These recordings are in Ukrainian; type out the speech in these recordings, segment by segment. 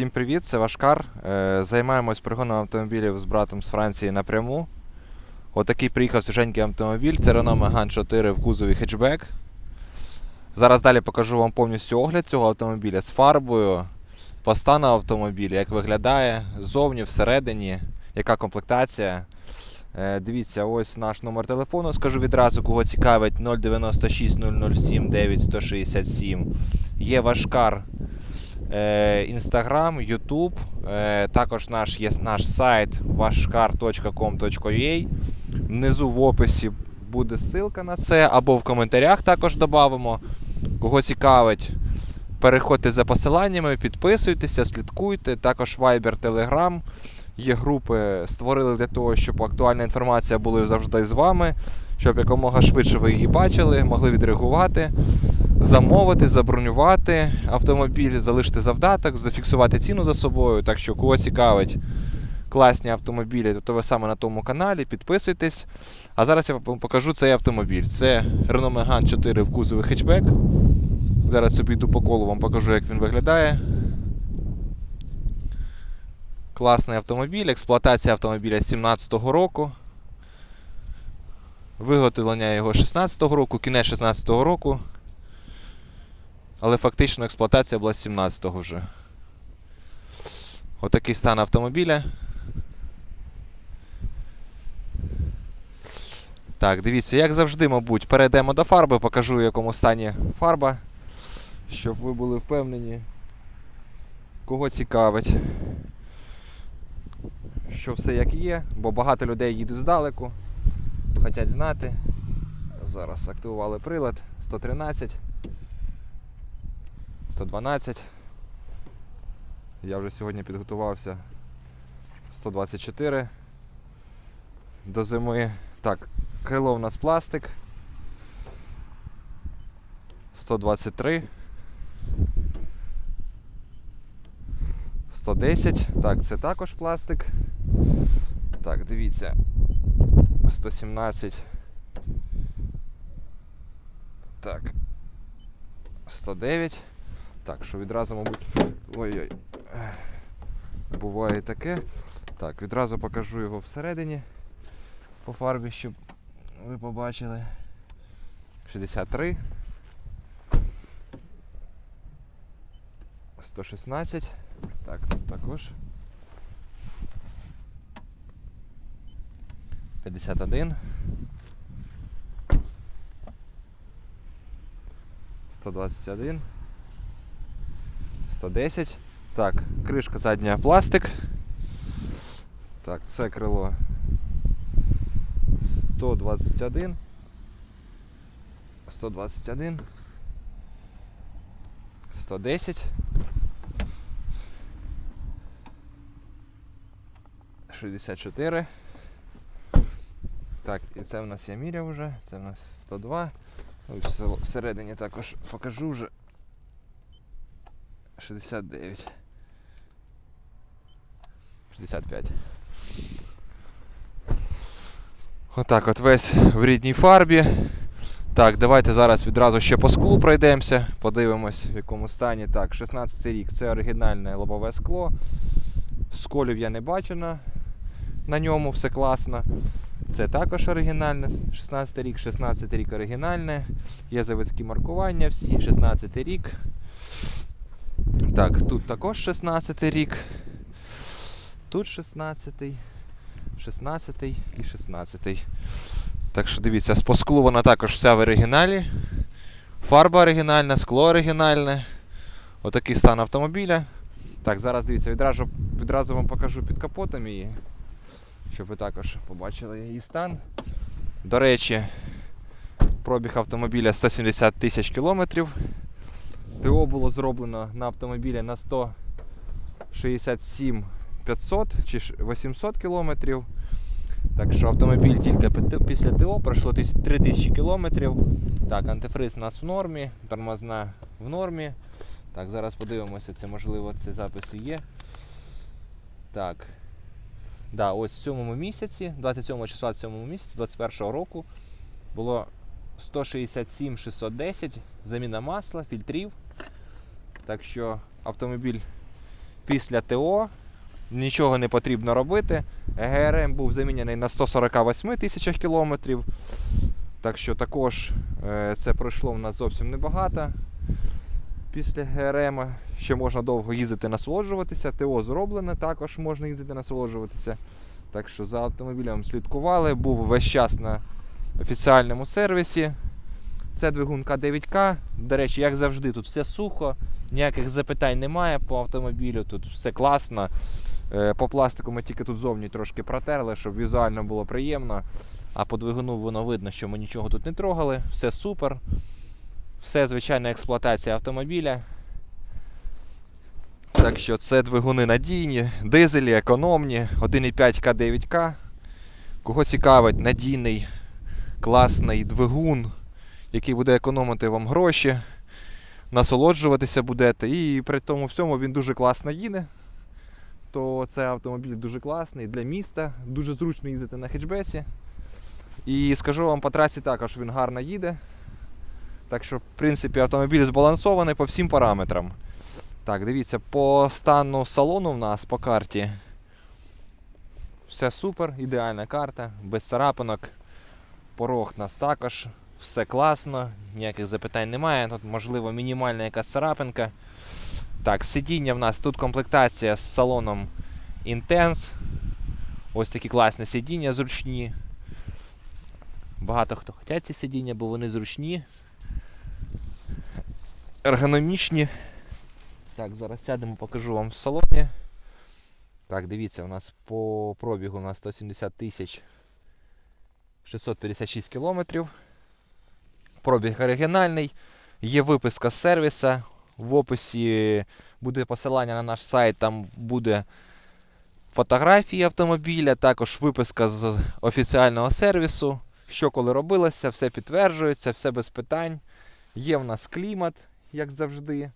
Всім привіт, це Вашкар. Е, Займаємось пригоном автомобілів з братом з Франції напряму. Отакий приїхав свіженький автомобіль. Це Renault Megane 4 в кузові хетчбек. Зараз далі покажу вам повністю огляд цього автомобіля з фарбою, по автомобіля, як виглядає, ззовні, всередині, яка комплектація. Е, Дивіться, ось наш номер телефону. Скажу відразу, кого цікавить 096 007 9167. Є Вашкар. Інстаграм, Ютуб, е, також наш є наш сайт washkar.com.ua. Внизу в описі буде ссылка на це, або в коментарях також додамо. Кого цікавить, переходьте за посиланнями, підписуйтеся, слідкуйте. Також Viber, Telegram. Є групи, створили для того, щоб актуальна інформація була завжди з вами, щоб якомога швидше ви її бачили, могли відреагувати замовити, забронювати автомобіль, залишити завдаток, зафіксувати ціну за собою. Так що, кого цікавить класні автомобілі, то ви саме на тому каналі, підписуйтесь. А зараз я вам покажу цей автомобіль. Це Renault Megane 4 в кузові хетчбек. Зараз обійду по колу, вам покажу, як він виглядає. Класний автомобіль, експлуатація автомобіля з 17-го року. Виготовлення його 16-го року, кінець 16-го року. Але фактично експлуатація була 17-го вже. Отакий стан автомобіля. Так, дивіться, як завжди, мабуть, перейдемо до фарби, покажу, в якому стані фарба, щоб ви були впевнені, кого цікавить, що все як є, бо багато людей їдуть здалеку, хочуть знати. Зараз активували прилад 113. 112. Я вже сьогодні підготувався 124 до зими. Так, крило у нас пластик. 123. 110. Так, це також пластик. Так, дивіться. 117. Так. 109. Так, що відразу, мабуть. Ой-ой. Буває таке. Так, відразу покажу його всередині по фарбі, щоб ви побачили. 63. 116. Так, тут також. 51. 121. 110. Так, кришка задня пластик. Так, це крило 121. 121. 110. 64. Так, і це в нас я міряв вже, це в нас 102. Всередині також покажу вже. 69. 65. Отак от весь в рідній фарбі. Так, давайте зараз відразу ще по склу пройдемося, подивимось в якому стані. Так, 16 рік це оригінальне лобове скло. Сколів я не бачу на, на ньому, все класно. Це також оригінальне, 16 рік, 16 рік оригінальне. Є заводські маркування всі, 16 рік. Так, тут також 16 рік. Тут 16-й, 16-й і 16-й. Так що дивіться, по склу вона також вся в оригіналі. Фарба оригінальна, скло оригінальне. Отакий стан автомобіля. Так, зараз дивіться, відразу, відразу вам покажу під капотом її, щоб ви також побачили її стан. До речі, пробіг автомобіля 170 тисяч кілометрів. ТО було зроблено на автомобілі на 167 500 чи 800 кілометрів. Так що автомобіль тільки після ТО пройшло 3000 кілометрів. Так, антифриз у нас в нормі, тормозна в нормі. Так, зараз подивимося, це можливо ці записи є. Так. Да, ось в сьомому місяці, 27 числа в сьомому місяці 21 року було 167 610, заміна масла, фільтрів. Так що автомобіль після ТО. Нічого не потрібно робити. ГРМ був замінений на 148 тисячах кілометрів. Так що також е, це пройшло в нас зовсім небагато. Після ГРМ ще можна довго їздити насолоджуватися. ТО зроблене, також можна їздити насолоджуватися. Так що за автомобілем слідкували, був весь час на офіціальному сервісі. Це двигун К9К. До речі, як завжди, тут все сухо, ніяких запитань немає по автомобілю, тут все класно. Е, По пластику ми тільки тут зовні трошки протерли, щоб візуально було приємно. А по двигуну воно видно, що ми нічого тут не трогали, все супер. Все звичайна експлуатація автомобіля. Так що це двигуни надійні, дизелі, економні, 1,5 К9К. Кого цікавить надійний, класний двигун, який буде економити вам гроші, насолоджуватися будете. І при тому всьому він дуже класно їде. То це автомобіль дуже класний для міста, дуже зручно їздити на хетчбеці. І скажу вам, по трасі також він гарно їде. Так що, в принципі, автомобіль збалансований по всім параметрам. Так, дивіться, по стану салону в нас по карті. Все супер, ідеальна карта, без царапинок. Порог нас також, все класно, ніяких запитань немає. Тут, можливо, мінімальна якась царапинка. Так, сидіння в нас тут комплектація з салоном Intense. Ось такі класні сидіння зручні. Багато хто хоче ці сидіння, бо вони зручні. Ергономічні. Так, зараз сядемо, покажу вам в салоні. Так, дивіться, у нас по пробігу у нас 170 тисяч 656 кілометрів. Пробіг оригінальний. Є виписка з сервіса. В описі буде посилання на наш сайт, там буде фотографії автомобіля, також виписка з офіціального сервісу. Що коли робилося, все підтверджується, все без питань. Є в нас клімат, як завжди.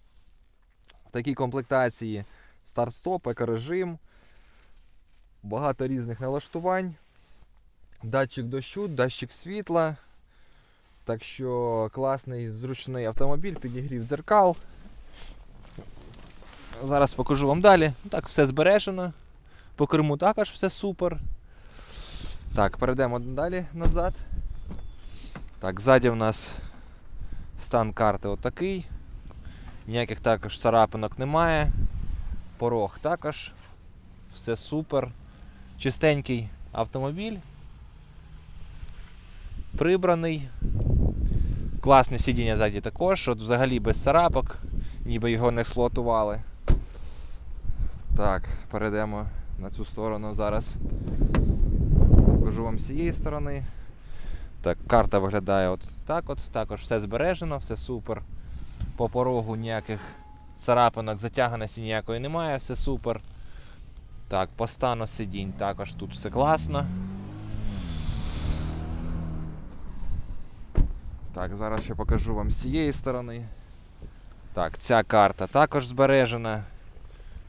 В такій комплектації старт-стоп, екорежим, багато різних налаштувань, датчик дощу, датчик світла. Так що класний зручний автомобіль, підігрів дзеркал. Зараз покажу вам далі. Так, все збережено. По Криму також все супер. Так, перейдемо далі назад. Так, ззаді в нас стан карти отакий. Ніяких також царапинок немає. Порог також. Все супер. Чистенький автомобіль. Прибраний. Класне сидіння ззаді також. От взагалі без царапок, ніби його не експлуатували. Так, перейдемо на цю сторону зараз. Покажу вам з цієї сторони. Так, карта виглядає от так от. Також все збережено, все супер. По порогу ніяких царапинок, затяганості ніякої немає, все супер. Так, по стану сидінь також тут все класно. Так, зараз ще покажу вам з цієї сторони. Так, ця карта також збережена.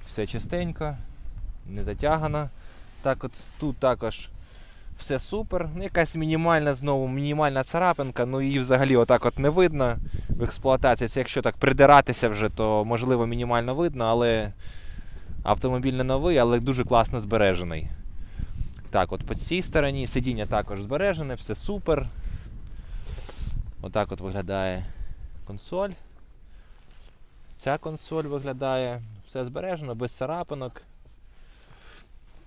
Все чистенько, не затягано. Так от тут також все супер. Ну, Якась мінімальна знову мінімальна царапинка, ну її взагалі отак от не видно в експлуатації. Це якщо так придиратися вже, то можливо мінімально видно, але автомобіль не новий, але дуже класно збережений. Так, от по цій стороні сидіння також збережене, все супер. Отак от виглядає консоль. Ця консоль виглядає, все збережено, без царапинок.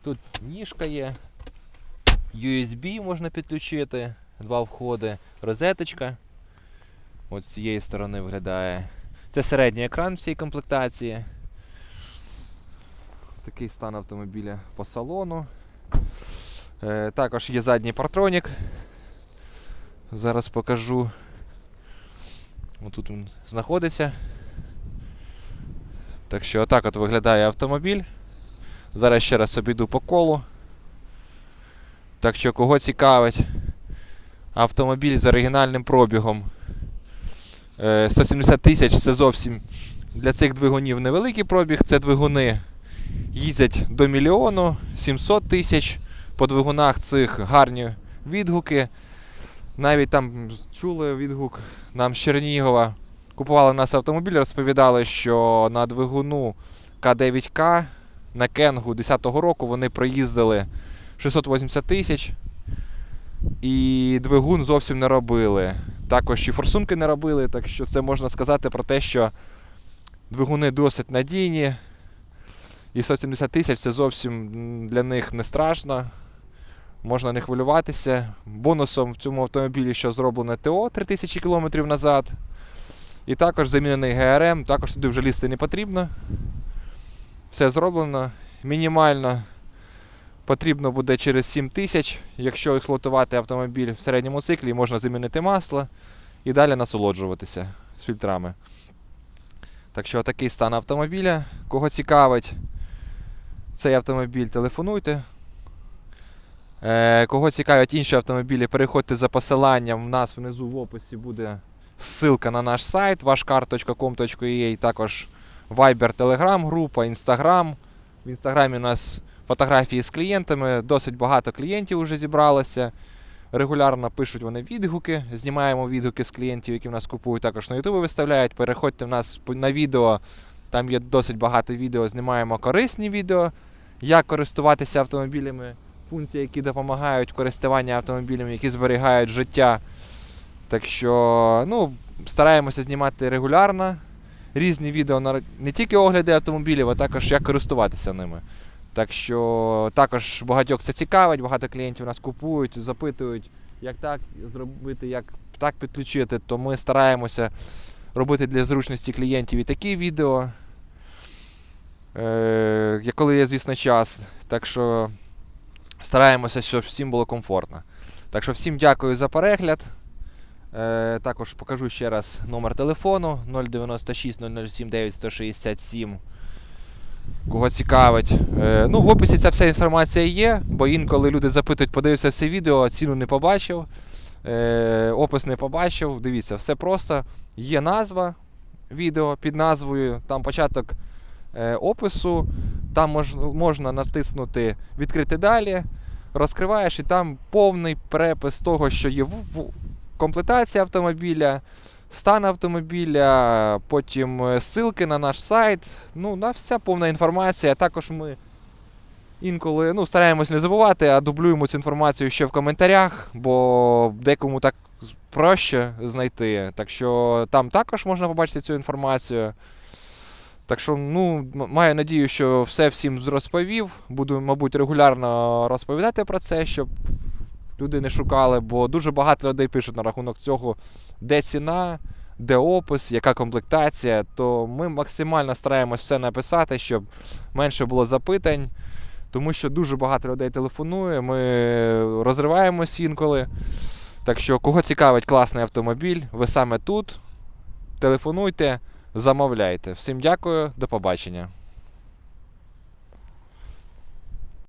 Тут ніжка є. USB можна підключити, два входи, розеточка. От з цієї сторони виглядає. Це середній екран в цій комплектації. Такий стан автомобіля по салону. Е, також є задній партронік. Зараз покажу. Отут він знаходиться. Так що отак от виглядає автомобіль. Зараз ще раз обійду по колу. Так що, кого цікавить автомобіль з оригінальним пробігом. Е, 170 тисяч це зовсім для цих двигунів невеликий пробіг. Це двигуни їздять до мільйону 700 тисяч. По двигунах цих гарні відгуки. Навіть там чули відгук нам з Чернігова. Купували нас автомобіль, розповідали, що на двигуну К9К на Кенгу 10-го року вони проїздили 680 тисяч. І двигун зовсім не робили. Також і форсунки не робили, так що це можна сказати про те, що двигуни досить надійні. І 170 тисяч це зовсім для них не страшно. Можна не хвилюватися. Бонусом в цьому автомобілі, що зроблене ТО 3000 км назад. І також замінений ГРМ, також туди вже лізти не потрібно. Все зроблено. Мінімально потрібно буде через 7 тисяч. Якщо експлуатувати автомобіль в середньому циклі, можна замінити масло і далі насолоджуватися з фільтрами. Так що такий стан автомобіля. Кого цікавить цей автомобіль, телефонуйте. Е, кого цікавлять інші автомобілі, переходьте за посиланням. У нас внизу в описі буде ссылка на наш сайт washcar.com.ua, також Viber, Telegram група, Instagram. В інстаграмі у нас фотографії з клієнтами. Досить багато клієнтів вже зібралося. Регулярно пишуть вони відгуки. Знімаємо відгуки з клієнтів, які в нас купують, також на YouTube виставляють. Переходьте в нас на відео. Там є досить багато відео. Знімаємо корисні відео, як користуватися автомобілями, функції, які допомагають в користуванні автомобілями, які зберігають життя. Так що, ну, стараємося знімати регулярно. Різні відео на не тільки огляди автомобілів, а також як користуватися ними. Так що також багатьох це цікавить, багато клієнтів нас купують, запитують, як так зробити, як так підключити. То ми стараємося робити для зручності клієнтів і такі відео, е, коли є, звісно, час. Так що стараємося, щоб всім було комфортно. Так що всім дякую за перегляд. Е, також покажу ще раз номер телефону 096 007 9167. Кого цікавить. Е, ну, в описі ця вся інформація є, бо інколи люди запитують, подивився все відео, ціну не побачив, е, опис не побачив. Дивіться, все просто. Є назва відео під назвою, там початок е, опису, там мож, можна натиснути Відкрити далі, розкриваєш і там повний перепис того, що є в, в комплектації автомобіля, стан автомобіля, потім е, ссылки на наш сайт. Ну, на вся повна інформація. Також ми інколи ну, стараємось не забувати, а дублюємо цю інформацію ще в коментарях, бо декому так проще знайти. Так що там також можна побачити цю інформацію. Так що, ну, маю надію, що все всім розповів. Буду, мабуть, регулярно розповідати про це, щоб люди не шукали, бо дуже багато людей пишуть на рахунок цього, де ціна, де опис, яка комплектація. То ми максимально стараємось все написати, щоб менше було запитань. Тому що дуже багато людей телефонує, ми розриваємось інколи. Так що, кого цікавить класний автомобіль, ви саме тут. Телефонуйте, замовляйте. Всім дякую, до побачення.